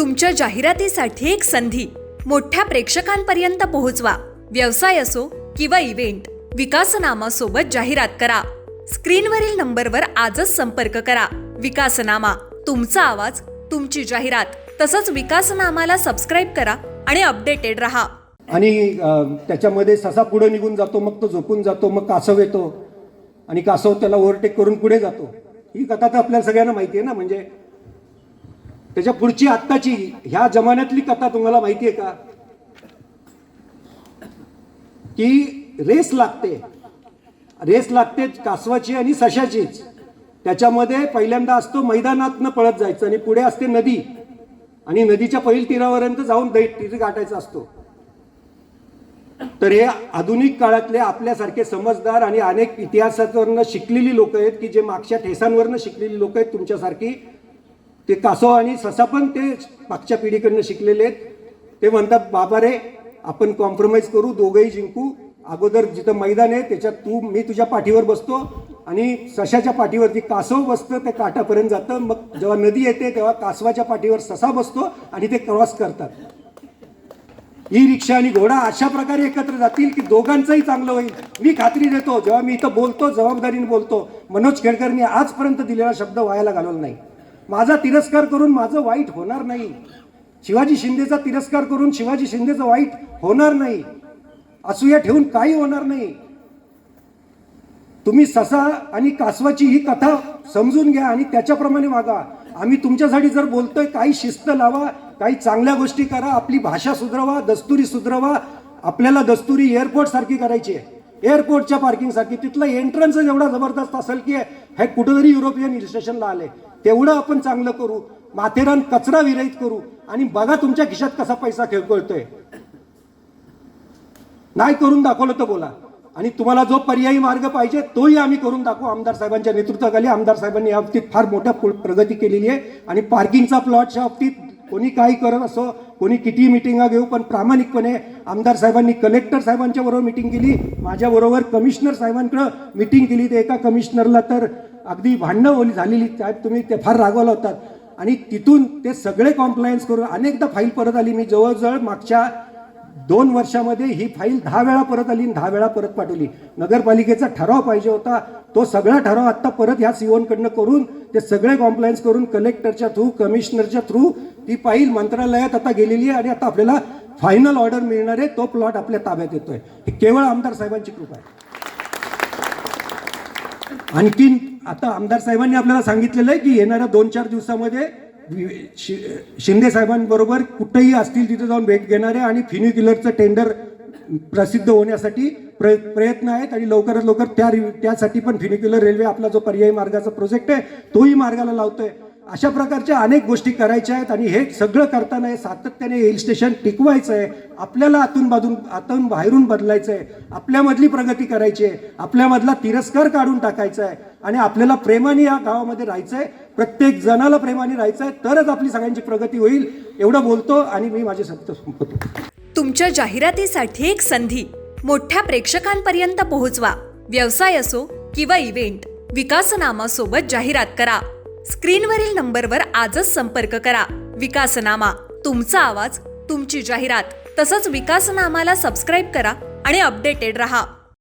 तुमच्या जाहिरातीसाठी एक संधी. मोठ्या प्रेक्षकांपर्यंत पोहोचवा. व्यवसाय असो किंवा इव्हेंट विकासनामा सोबत जाहिरात करा. स्क्रीनवरील नंबरवर आजच संपर्क करा. विकासनामा तुमचा आवाज तुमची जाहिरात तसंच विकासनामाला सबस्क्राईब करा आणि अपडेटेड रहा. आणि त्याच्यामध्ये ससा पुढे निघून जातो मग तो झोपून जातो मग कासव येतो. आणि कासव त्याला ओव्हरटेक करून पुढे जातो. ही कथा तर आपल्याला सगळ्यांना माहिती आहे ना म्हणजे त्याच्या पुढची आत्ताची ह्या जमान्यातली कथा तुम्हाला माहिती आहे का? की रेस लागते. रेस लागते कासवाची आणि सशाचीच. त्याच्यामध्ये पहिल्यांदा असतो मैदानातनं पळत जायचं आणि पुढे असते नदी. आणि नदीच्या पहिल तीरापर्यंत जाऊन दै तीर गाठायचा असतो. तर हे आधुनिक काळातले आपल्यासारखे समजदार आणि अनेक इतिहासावरनं शिकलेली लोक आहेत की जे मागच्या ठेसांवरनं शिकलेली लोक आहेत तुमच्यासारखी ते कासव आणि ससा पण ते मागच्या पिढीकडनं शिकलेले आहेत. ते म्हणतात बाबा रे आपण कॉम्प्रोमाइज करू दोघंही जिंकू. अगोदर जिथं मैदान आहे त्याच्यात तू मी तुझ्या पाठीवर बसतो आणि सशाच्या पाठीवरती कासव बसतं ते काठापर्यंत जातं. मग जेव्हा नदी येते तेव्हा कासवाच्या पाठीवर ससा बसतो आणि ते क्रॉस करतात. ई रिक्षा आणि घोडा अशा प्रकारे एकत्र जातील की दोघांचंही चांगलं होईल. मी खात्री देतो जेव्हा मी इथं बोलतो जबाबदारीने बोलतो मनोज खेडकरनी आजपर्यंत दिलेला शब्द व्हायला घालवला नाही. माझा तिरस्कार करून माझं वाईट होणार नाही. शिवाजी शिंदेचा तिरस्कार करून शिवाजी शिंदेचं वाईट होणार नाही. असूया ठेवून काही होणार नाही. तुम्ही ससा आणि कासवाची ही कथा समजून घ्या आणि त्याच्याप्रमाणे वागा. आम्ही तुमच्यासाठी जर बोलतोय काही शिस्त लावा काही चांगल्या गोष्टी करा आपली भाषा सुधरवा दस्तुरी सुधरवा आपल्याला दस्तुरी एअरपोर्ट सारखी करायची आहे. एअरपोर्टच्या पार्किंगसाठी तिथलं एंट्रन्स एवढा जबरदस्त असेल की हे कुठंतरी युरोपियन हिल स्टेशनला आले. तेवढं आपण चांगलं करू. माथेरान कचरा विरहित करू. आणि बघा तुमच्या खिशात कसा पैसा खेळकळतोय नाही करून दाखवलं तर बोला. आणि तुम्हाला जो पर्यायी मार्ग पाहिजे तोही आम्ही करून दाखवू. आमदार साहेबांच्या नेतृत्वाखाली आमदार साहेबांनी या बाबतीत फार मोठ्या प्रगती केलेली आहे. आणि पार्किंगचा प्लॉटच्या बाबतीत कोणी काही करत असो कोणी किती मिटिंगा घेऊ पण प्रामाणिकपणे आमदार साहेबांनी कलेक्टर साहेबांच्या बरोबर मिटिंग केली. माझ्याबरोबर कमिशनर साहेबांकडं मिटिंग केली. ते एका कमिशनरला तर अगदी भांडणं ओली झालेली. साहेब तुम्ही ते फार रागवला होतात. आणि तिथून ते सगळे कॉम्प्लायन्स करून अनेकदा फाईल परत आली. मी जवळजवळ मागच्या दोन वर्षामध्ये ही फाईल दहा वेळा परत आली आणि दहा वेळा परत पाठवली. नगरपालिकेचा ठराव पाहिजे होता. तो सगळा ठराव आत्ता परत ह्या सीओनकडनं करून ते सगळे कॉम्प्लायन्स करून कलेक्टरच्या थ्रू कमिशनरच्या थ्रू ती फाईल मंत्रालयात आता गेलेली आहे आणि आता आपल्याला फायनल ऑर्डर मिळणार आहे तो प्लॉट आपल्या ताब्यात येतोय. ही केवळ आमदार साहेबांची कृपा आहे. आणखीन आता आमदार साहेबांनी आपल्याला सांगितलेलं आहे की येणाऱ्या दोन चार दिवसामध्ये शिंदे साहेबांबरोबर कुठेही असतील तिथे जाऊन भेट घेणारे आणि फिन्युक्युलरचं टेंडर प्रसिद्ध होण्यासाठी प्र प्रयत्न आहेत आणि लवकरात लवकर त्या रि- त्यासाठी पण फिन्युक्युलर रेल्वे आपला जो पर्यायी मार्गाचा प्रोजेक्ट आहे तोही मार्गाला लावतोय. अशा प्रकारच्या अनेक गोष्टी करायच्या आहेत आणि हे सगळं करताना हे सातत्याने हिल स्टेशन टिकवायचं आहे. आपल्याला आतून बाजून आतून बाहेरून बदलायचं आहे. आपल्यामधली प्रगती करायची आहे. आपल्यामधला तिरस्कार काढून टाकायचा आहे. आणि आपल्याला प्रेमाने या गावामध्ये राहायचं आहे प्रत्येक जणाला प्रेमाने राहायचं आहे तरच आपली सगळ्यांची प्रगती होईल एवढं बोलतो आणि मी माझे सत्य संपवतो. तुमच्या जाहिरातीसाठी एक संधी. मोठ्या प्रेक्षकांपर्यंत पोहोचवा. व्यवसाय असो किंवा इव्हेंट विकासनामा सोबत जाहिरात करा. स्क्रीनवरील नंबरवर आजच संपर्क करा. विकासनामा तुमचा आवाज तुमची जाहिरात. तसंच विकासनामाला सबस्क्राईब करा आणि अपडेटेड रहा.